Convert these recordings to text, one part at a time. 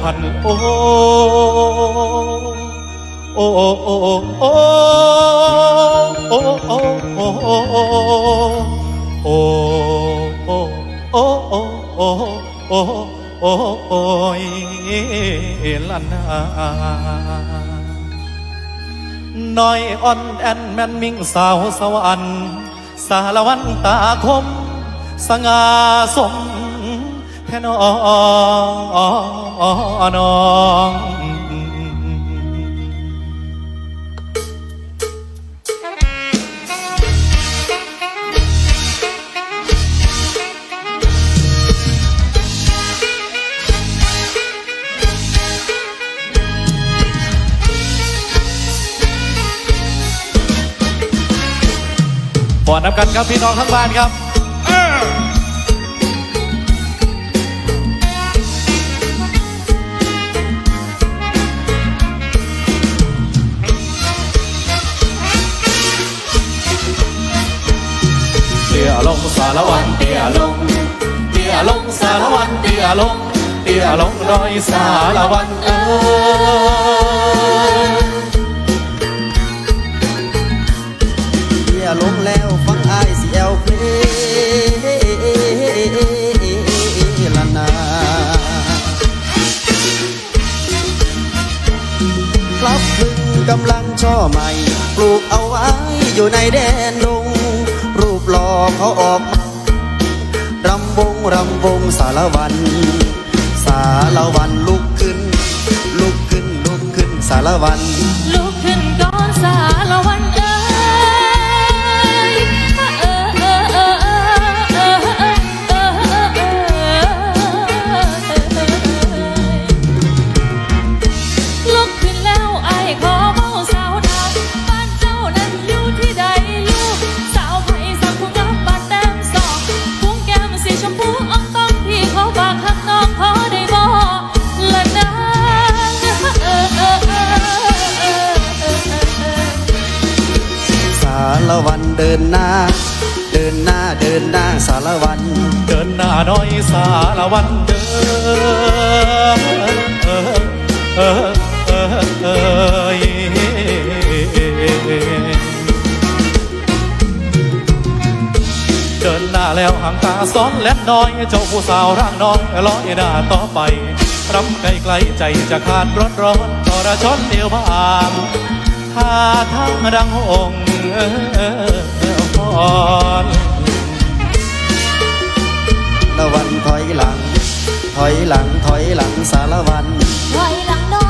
พันโอโอ้โอ้โอ้โอ้โอ้โอ้โอ้โอ้โอ้โอ้โอ้โอ้โอ้โอ้โอ้โอ้ยลันนาน้อยอ่อนแอนแม่นมิ่งสาวสวรรค์สารวันตาคม สง่าสม นอน้องปอดนับกันครับพี่น้องทั้งบ้านครับ ตี้ยลงสารวันเตี้ยลงเตี้ยลงสารวันเตี้ยลงเตี้ยลงดอยสารวันเอ้ยเที่ยลงแล้วฟังอายสิแอวเพลละนาครับพึ่งกำลังช่อใหม่ ปลูกเอาไว้อยู่ในแดนด เขาออกรำวงรำวงสารวัน สารวันลุกขึ้น ลุกขึ้นลุกขึ้นสารวันารวันเดินหน้า เดินหน้าเดินหน้าสารวันเดินหน้าน้อยสารวันเดินเออเออเออเออเดินหน้าแล้วห่างตาซ้อนและน้อย เจ้าผู้สาวร่างน้อยลอยหน้าต่อไปรำไกลไกลใจจะขาดร้อนร้อนทรชนเดียวบางท่าทางดังหงส์ เออเออเออพรละวันถอยหลัง ถอยหลังถอยหลังสารวันถอยหลังน้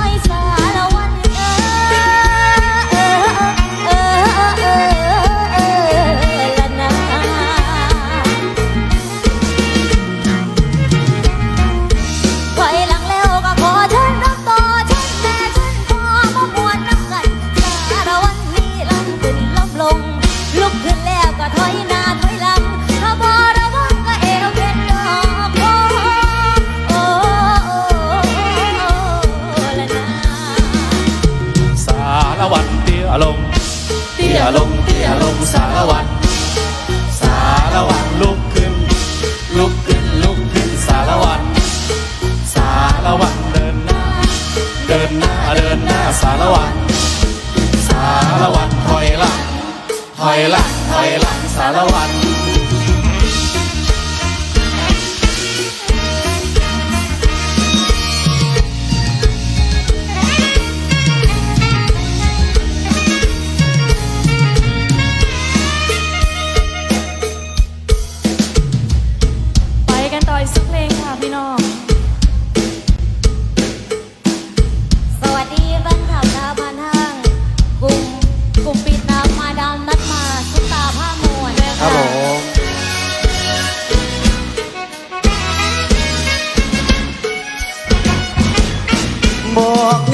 อยหลังถอยหลังสารวัตร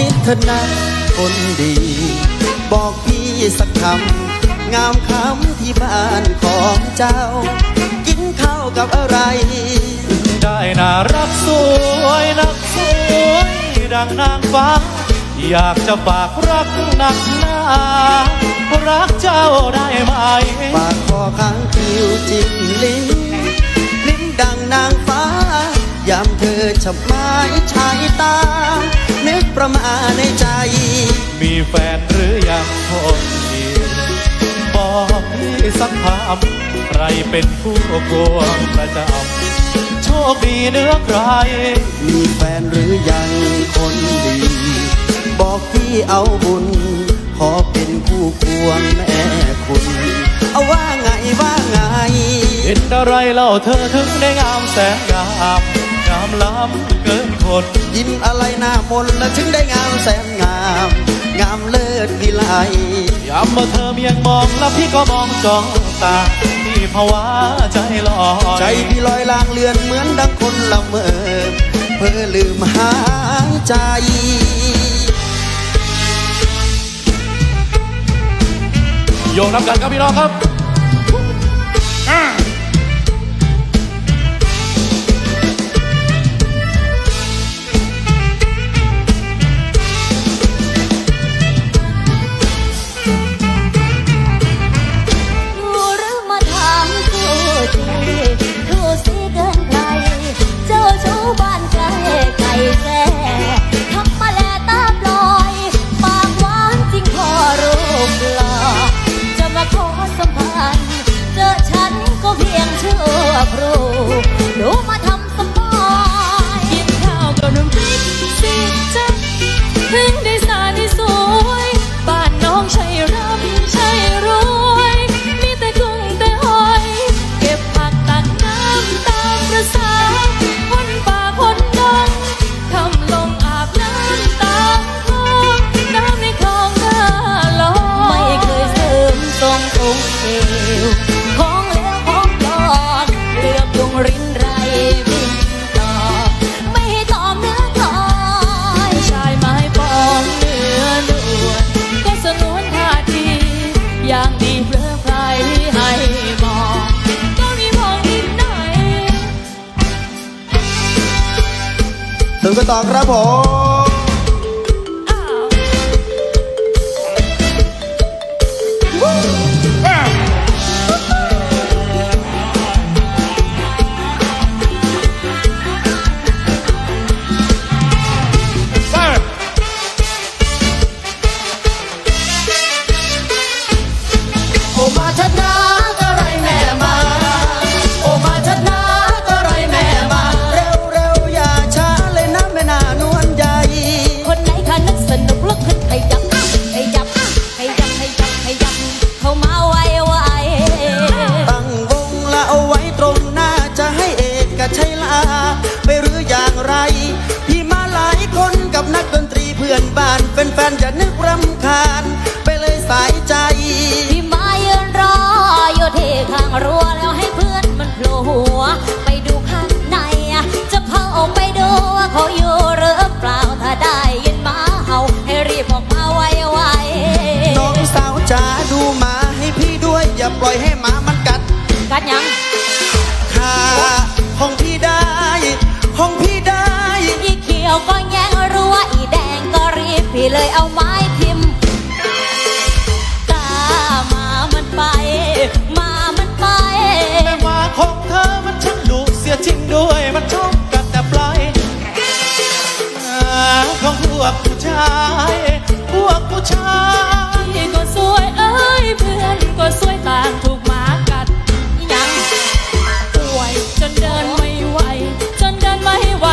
นิดเถอะนะคนดี บอกพี่สักคำ งามคำที่บ้านของเจ้า กินข้าวกับอะไร ได้น่ารักสวยนักสวยดังนางฟ้า อยากจะฝากรักหนักหนารักเจ้าได้ไหมปากคอค้างคิวจิ้มลิ้นลิ้นดังนางฟ้ายามเธอฉับไม้ชายตา มาในใจ มีแฟนหรือยังคนดีบอกพี่สักคำใครเป็นผู้ควงประจำโชคดีเนื้อใคร มีแฟนหรือยังคนดี บอกพี่เอาบุญ ขอเป็นคู่ควงแม่คุณ เอาว่าไงว่าไง เห็นอะไรเล่าเธอถึงได้งามแสนงาม งามล้ำเกินคนยิ้มอะไรหน้ามนและถึงได้งามแสนงาม งามเลิศวิไลยามเมื่อเธอเมียงมองแล้วพี่ก็มองจ้องตาพี่ภาวะใจลอยใจพี่ลอยลางเลือนเหมือนดังคนละเมอเพื่อลืมหายใจโยงน้ำกันครับพี่น้องครับ กันต่อครับผม ปล่อยให้หมามันกัด กัดยังขาของพี่ได้ของพี่ได้ อีเขียวก็แย่งรั้วอีแดงก็รีบพี่เลยเอาไม้ทิมตาหมามันไปหมามันไปแม่มาของเธอมันช่างดุเสียจริงด้วยมันชอบกัดแต่ปลายอ่าของพวกผู้ชาย พวกผู้ชายพี่ก็สวย เพื่อนก็สวยต่างถูกหมากัดยังป่วยจนเดินไม่ไหว จนเดินไม่ไหว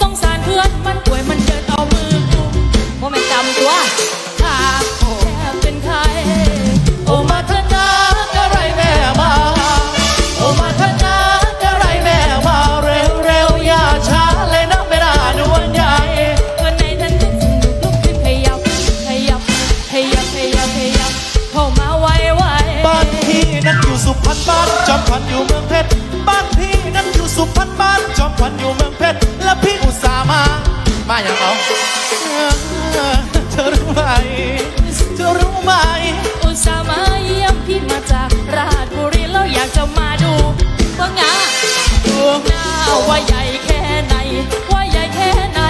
สงสารเพื่อนมันป่วยมันเดินเอามือกุมโมเมนจำตัวานจอมขวัญอยู่เมืองเพชรบ้านพี่นั้นอยู่สุพรรณบ้านจอมขวัญอยู่เมืองเพชรและพี่อุตส่าห์มา มาอย่างเอาเธอรู้ไหมเธอรู้ไหมอุตส่าห์มาเยี่ยมพี่มาจากราชบุรีแล้วอยากจะมาดูเบิ่งหยังดวงหน้าว่าใหญ่แค่ไหนว่าใหญ่แค่ไหน